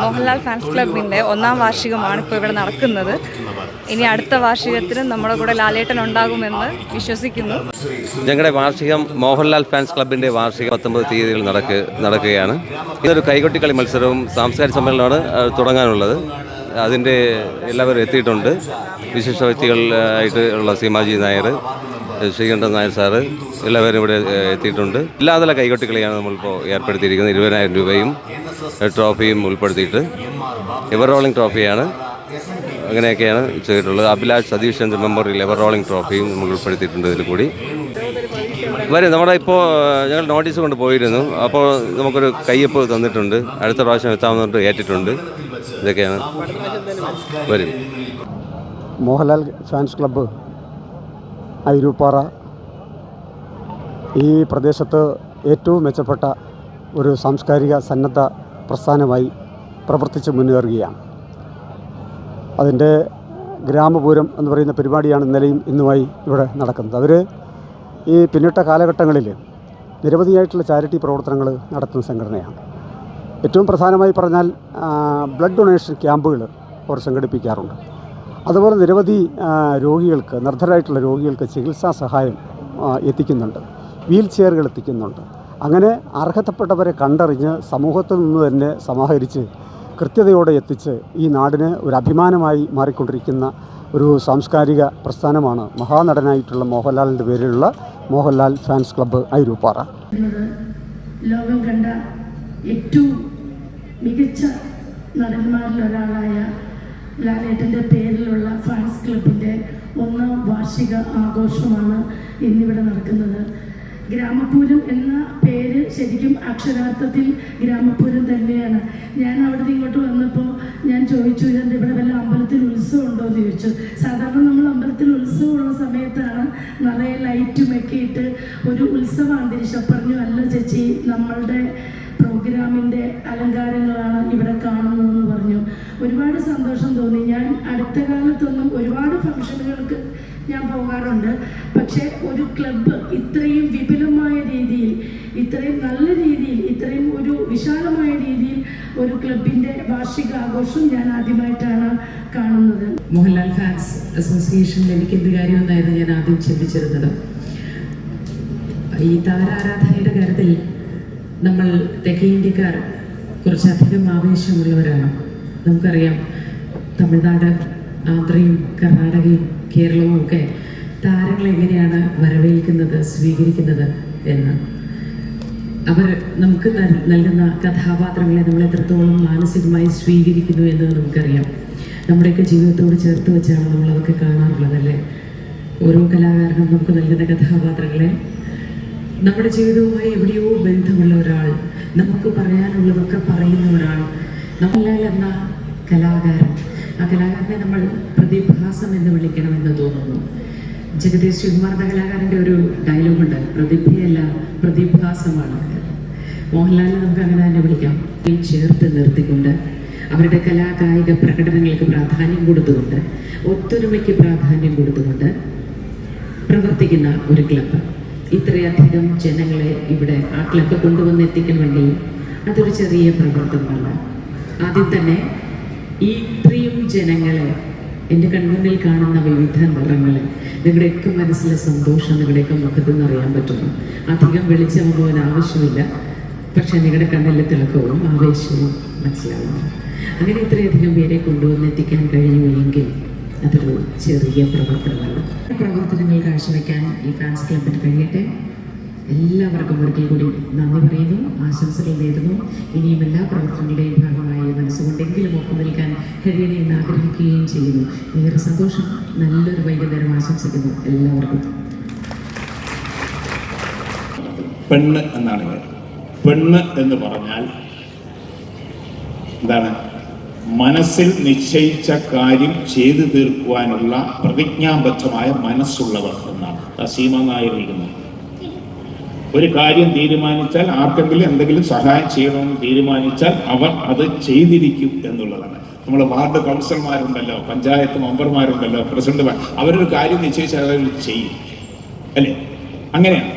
Mohanlal fans ക്ലബിന്റെ ഒന്നാം വാർഷികമാണ് ഇപ്പോൾ ഇവിടെ നടക്കുന്നത്. ഇനി അടുത്ത വാർഷികത്തിന് നമ്മുടെ കൂടെ ലാലേട്ടൻ ഉണ്ടാകുമെന്ന് വിശ്വസിക്കുന്നു. ഞങ്ങളുടെ വാർഷികം മോഹൻലാൽ ഫാൻസ് ക്ലബിന്റെ വാർഷികം പത്തൊമ്പത് തീയതികൾ നടക്ക് നടക്കുകയാണ്. ഇതൊരു കൈകൊട്ടിക്കളി മത്സരവും സാംസ്കാരിക സമ്മേളനമാണ് തുടങ്ങാനുള്ളത്. അതിന്റെ എല്ലാവരും എത്തിയിട്ടുണ്ട്. വിശിഷ്ട വ്യക്തികളായിട്ട് ഉള്ള സീമാജി നായർ ശ്രീകണ്ഠൻ നായർ സാറ് എല്ലാവരും ഇവിടെ എത്തിയിട്ടുണ്ട്. എല്ലാതല കൈകൊട്ടിക്കളിയാണ് നമ്മളിപ്പോൾ ഏർപ്പെടുത്തിയിരിക്കുന്നത്. ഇരുപതിനായിരം രൂപയും ട്രോഫിയും ഉൾപ്പെടുത്തിയിട്ട്. എവർ റോളിംഗ് ട്രോഫിയാണ് അങ്ങനെയൊക്കെയാണ് ചെയ്തിട്ടുള്ളത്. Abhilash Satheesh Chandra memorial ever rolling ട്രോഫിയും നമ്മൾ ഉൾപ്പെടുത്തിയിട്ടുണ്ട് ഇതിൽ കൂടി. വരും. നമ്മുടെ ഇപ്പോൾ ഞങ്ങൾ നോട്ടീസ് കൊണ്ട് പോയിരുന്നു. അപ്പോൾ നമുക്കൊരു കയ്യൊപ്പ് തന്നിട്ടുണ്ട്. അടുത്ത പ്രാവശ്യം എത്താമെന്നിട്ട് ഏറ്റിട്ടുണ്ട്. ഇതൊക്കെയാണ്. വരും. Mohanlal fans club Ayiroopara. ഈ പ്രദേശത്ത് ഏറ്റവും മെച്ചപ്പെട്ട ഒരു സാംസ്കാരിക സന്നദ്ധ പ്രസ്ഥാനമായി പ്രവർത്തിച്ച് മുന്നേറുകയാണ്. അതിന്റെ ഗ്രാമപൂരം എന്ന് പറയുന്ന പരിപാടിയാണ് ഇന്നലെയും ഇന്നുമായി ഇവിടെ നടക്കുന്നത്. അവർ ഈ പിന്നിട്ട കാലഘട്ടങ്ങളിൽ നിരവധിയായിട്ടുള്ള ചാരിറ്റി പ്രവർത്തനങ്ങൾ നടത്തുന്ന സംഘടനയാണ്. ഏറ്റവും പ്രധാനമായി പറഞ്ഞാൽ ബ്ലഡ് ഡൊണേഷൻ ക്യാമ്പുകൾ അവർ സംഘടിപ്പിക്കാറുണ്ട്. അതുപോലെ നിരവധി രോഗികൾക്ക് നിർദ്ധരായിട്ടുള്ള രോഗികൾക്ക് ചികിത്സാ സഹായം എത്തിക്കുന്നുണ്ട്. വീൽ ചെയറുകൾ എത്തിക്കുന്നുണ്ട്. അങ്ങനെ അർഹതപ്പെട്ടവരെ കണ്ടറിഞ്ഞ് സമൂഹത്തിൽ നിന്ന് തന്നെ സമാഹരിച്ച് കൃത്യതയോടെ എത്തിച്ച് ഈ നാടിന് ഒരു അഭിമാനമായി മാറിക്കൊണ്ടിരിക്കുന്ന ഒരു സാംസ്കാരിക പ്രസ്ഥാനമാണ് മഹാനടനായിട്ടുള്ള മോഹൻലാലിന്റെ പേരിലുള്ള മോഹൻലാൽ ഫാൻസ് ക്ലബ്ബ് ഐരൂപ്പാറ. ലോകം കണ്ട ഏറ്റവും മികച്ച നടന്മാരിൽ ഒരാളായ ലാലേട്ടന്റെ പേരിലുള്ള ഫാൻസ് ക്ലബിന്റെ ഒന്നാം വാർഷിക ആഘോഷമാണ് ഇന്നിവിടെ നടക്കുന്നത്. ഗ്രാമപൂരം എന്ന പേര് ശരിക്കും അക്ഷരാർത്ഥത്തിൽ ഗ്രാമപൂരം തന്നെയാണ്. ഞാൻ അവിടെ ഇങ്ങോട്ട് വന്നപ്പോൾ ഞാൻ ചോദിച്ചു ഇതെന്താ ഇവിടെ വല്ല അമ്പലത്തിൽ ഉത്സവം ഉണ്ടോ? എന്ന് ചോദിച്ചു. സാധാരണ നമ്മൾ അമ്പലത്തിൽ ഉത്സവമുള്ള സമയത്താണ് നിറയെ ലൈറ്റും ഒക്കെ ഇട്ട് ഒരു ഉത്സവ അന്തരീക്ഷം. പറഞ്ഞു അല്ല ചേച്ചി നമ്മളുടെ പ്രോഗ്രാമിന്റെ അലങ്കാരങ്ങളാണ് ഇവിടെ പറഞ്ഞു ഒരുപാട് സന്തോഷം തോന്നി. ഞാൻ അടുത്ത കാലത്തൊന്നും ഒരുപാട് ഫംഗ്ഷനുകൾക്ക് ഞാൻ പോകാറുണ്ട്. പക്ഷേ ഒരു ക്ലബ്ബ് ഇത്രയും വിപുലമായ രീതിയിൽ ഇത്രയും നല്ല രീതിയിൽ ഇത്രയും ഒരു വിശാലമായ രീതിയിൽ ഒരു ക്ലബിന്റെ വാർഷിക ആഘോഷം ഞാൻ ആദ്യമായിട്ടാണ് കാണുന്നത്. മോഹൻലാൽ ഫാൻസ് അസോസിയേഷനിൽ എനിക്ക് എന്ത് കാര്യമെന്നായിരുന്നു ഞാൻ ആദ്യം ചിന്തിച്ചിരുന്നത്. ഈ താരാരാധനയുടെ കാര്യത്തിൽ നമ്മൾ തെക്കേ ഇന്ത്യക്കാർ കുറച്ചധികം ആവേശമുള്ളവരാണ്. നമുക്കറിയാം. തമിഴ്നാട് ആന്ധ്രയും കർണാടകയും കേരളവും ഒക്കെ താരങ്ങൾ എങ്ങനെയാണ് വരവേൽക്കുന്നത് സ്വീകരിക്കുന്നത് എന്ന്. അവർ നമുക്ക് നൽ- നൽകുന്ന കഥാപാത്രങ്ങളെ നമ്മൾ എത്രത്തോളം മാനസികമായി സ്വീകരിക്കുന്നു എന്ന് നമുക്കറിയാം. നമ്മുടെയൊക്കെ ജീവിതത്തോട് ചേർത്ത് വെച്ചാണ് നമ്മളതൊക്കെ കാണാറുള്ളത് അല്ലേ? ഓരോ കലാകാരനും നമുക്ക് നൽകുന്ന കഥാപാത്രങ്ങളെ. നമ്മുടെ ജീവിതവുമായി എവിടെയോ ബന്ധമുള്ള ഒരാൾ നമുക്ക് പറയാനുള്ളതൊക്കെ പറയുന്ന ഒരാൾ നമ്മളെന്ന കലാകാരൻ. ആ കലാകാരനെ നമ്മൾ പ്രതിഭാസം എന്ന് വിളിക്കണമെന്ന് തോന്നുന്നു. ജഗദീഷ് ശിവകുമാർ എന്ന കലാകാരന്റെ ഒരു ഡയലോഗുണ്ട് പ്രതിഭയല്ല പ്രതിഭാസമാണ് മോഹൻലാലിനെ നമുക്ക് അങ്ങനെ തന്നെ വിളിക്കാം. ചേർത്ത് നിർത്തിക്കൊണ്ട് അവരുടെ കലാകായിക പ്രകടനങ്ങൾക്ക് പ്രാധാന്യം കൊടുത്തുകൊണ്ട് ഒത്തൊരുമയ്ക്ക് പ്രാധാന്യം കൊടുത്തുകൊണ്ട് പ്രവർത്തിക്കുന്ന ഒരു ക്ലബ്ബ് ഇത്രയധികം ജനങ്ങളെ ഇവിടെ ആ ക്ലബ്ബ് കൊണ്ടുവന്ന് എത്തിക്കണമെങ്കിൽ അതൊരു ചെറിയ പ്രവർത്തനമല്ല. ആദ്യം തന്നെ ഈ ഇത്രയും ജനങ്ങളെ എന്റെ കൺമുന്നിൽ കാണുന്ന വിവിധ നിറങ്ങൾ നിങ്ങളുടെയൊക്കെ മനസ്സിലെ സന്തോഷം നിങ്ങളുടെയൊക്കെ മുഖത്ത് നിന്ന് അറിയാൻ പറ്റുന്നു. അധികം വെളിച്ചം പോകാൻ ആവശ്യമില്ല. പക്ഷെ നിങ്ങളുടെ കണ്ണിലെ തിളക്കവും ആവേശവും മനസ്സിലാവുന്നു അങ്ങനെ ഇത്രയധികം പേരെ കൊണ്ടുവന്നെത്തിക്കാൻ കഴിയുമെങ്കിൽ അതൊരു ചെറിയ പ്രവർത്തനമാണ് പ്രവർത്തനങ്ങൾ കാഴ്ചവെക്കാൻ ഈ ഫാൻസ് ക്ലബിന് കഴിയട്ടെ. എല്ലാവർക്കും ഒരിക്കൽ കൂടി നന്ദി പറയുന്നു ആശംസകൾ നേരുന്നു. ഇനിയും എല്ലാ പ്രവർത്തനങ്ങളുടെയും ഭാഗമായി മനസ്സുകൊണ്ടെങ്കിലും ഒപ്പം നിൽക്കാൻ കഴിയണേ എന്ന് ആഗ്രഹിക്കുകയും ചെയ്യുന്നു. ഏറെ സന്തോഷം നല്ലൊരു വൈകുന്നേരം ആശംസിക്കുന്നു എല്ലാവർക്കും. പെണ്ണ് എന്നാണ് പെണ്ണ് എന്ന് പറഞ്ഞാൽ എന്താണ്? മനസ്സിൽ നിശ്ചയിച്ച കാര്യം ചെയ്തു തീർക്കുവാനുള്ള പ്രതിജ്ഞാബദ്ധമായ മനസ്സുള്ളവർ എന്നാണ്. തസീമ നായർ ഒരു കാര്യം തീരുമാനിച്ചാൽ ആർക്കെങ്കിലും എന്തെങ്കിലും സഹായം ചെയ്യണമെന്ന് തീരുമാനിച്ചാൽ അവർ അത് ചെയ്തിരിക്കും എന്നുള്ളതാണ്. നമ്മൾ വാർഡ് കൗൺസിലർമാരുണ്ടല്ലോ പഞ്ചായത്ത് മെമ്പർമാരുണ്ടല്ലോ പ്രസിഡന്റുമാർ അവരൊരു കാര്യം നിശ്ചയിച്ചാൽ അവർ ചെയ്യും. അല്ലേ? അങ്ങനെയാണ്.